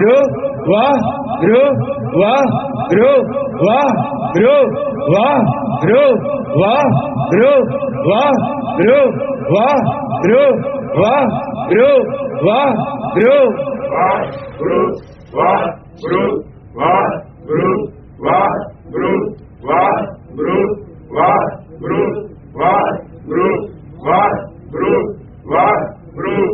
рю, ва, рю, ва, рю, ва, рю, ва, рю, ва, рю, ва, рю, ва, рю, ва, рю, ва, рю, ва, рю, ва, рю, ва, рю, ва, рю, ва, рю, ва, рю, ва, рю, ва, рю, ва, рю,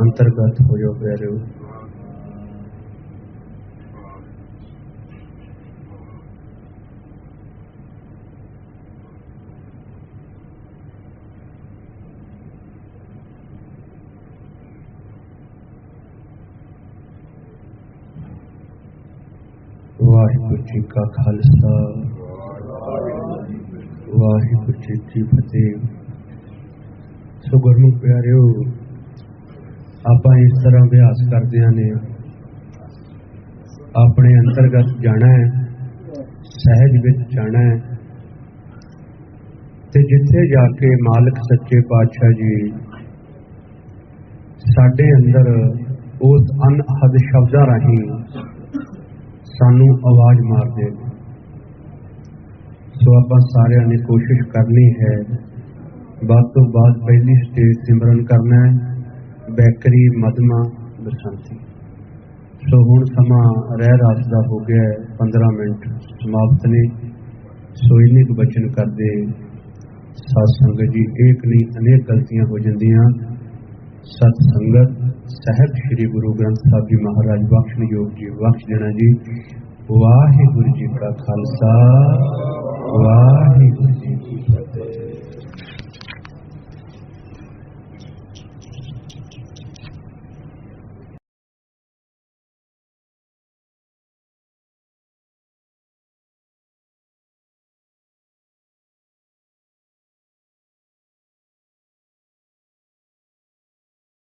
अंतर्गत हो गए ਵਾਹਿਗੁਰੂ ਜੀ ਕਾ ਖਾਲਸਾ। ਵਾਹਿਗੁਰੂ ਜੀ ਕੀ ਫਤਿਹ। ਸੋ ਗੁਰਮੁਖ ਪਿਆਰਿਓ, ਆਪਾਂ ਇਸ ਤਰ੍ਹਾਂ ਅਭਿਆਸ ਕਰਦਿਆਂ ਨੇ। ਆਪਣੇ ਅੰਤਰਗਤ ਜਾਣਾ ਹੈ, ਸਹਿਜ ਵਿੱਚ ਜਾਣਾ ਹੈ। ਤੇ ਜਿੱਥੇ ਜਾ ਕੇ ਮਾਲਕ ਸੱਚੇ ਪਾਤਸ਼ਾਹ ਜੀ ਸਾਡੇ ਅੰਦਰ ਉਸ ਅਨਹਦ ਸ਼ਬਦਾਂ ਰਾਹੀਂ ਸਾਨੂੰ ਆਵਾਜ਼ ਮਾਰਦੇ ਨੇ। ਸੋ ਆਪਾਂ ਸਾਰਿਆਂ ਨੇ ਕੋਸ਼ਿਸ਼ ਕਰਨੀ ਹੈ ਬਾਅਦ ਤੋਂ ਬਾਅਦ ਪਹਿਲੀ ਸਟੇਜ ਸਿਮਰਨ ਕਰਨਾ ਹੈ, ਬੈਕਰੀ ਮਦਮਾ ਬਸੰਤੀ। ਸੋ ਹੁਣ ਸਮਾਂ ਰਹਿ ਰਾਸ ਦਾ ਹੋ ਗਿਆ ਹੈ 15 ਮਿੰਟ ਸਮਾਪਤ ਨੇ। ਸੋ ਇੰਨੇ ਕੁ ਬਚਨ ਕਰਦੇ, ਸਾਧ ਸੰਗਤ ਜੀ ਇੱਕ ਨਹੀਂ ਅਨੇਕ ਗਲਤੀਆਂ ਹੋ ਜਾਂਦੀਆਂ ਸਤ ਸੰਗਤ, ਸਹਿਬ ਸ੍ਰੀ ਗੁਰੂ ਗ੍ਰੰਥ ਸਾਹਿਬ ਜੀ ਮਹਾਰਾਜ, ਬਖਸ਼ਣ ਯੋਗ ਜੀ, ਬਖਸ਼ ਦੇਣਾ ਜੀ। ਵਾਹਿਗੁਰੂ ਜੀ ਕਾ ਖਾਲਸਾ, ਵਾਹਿਗੁਰੂ ਜੀ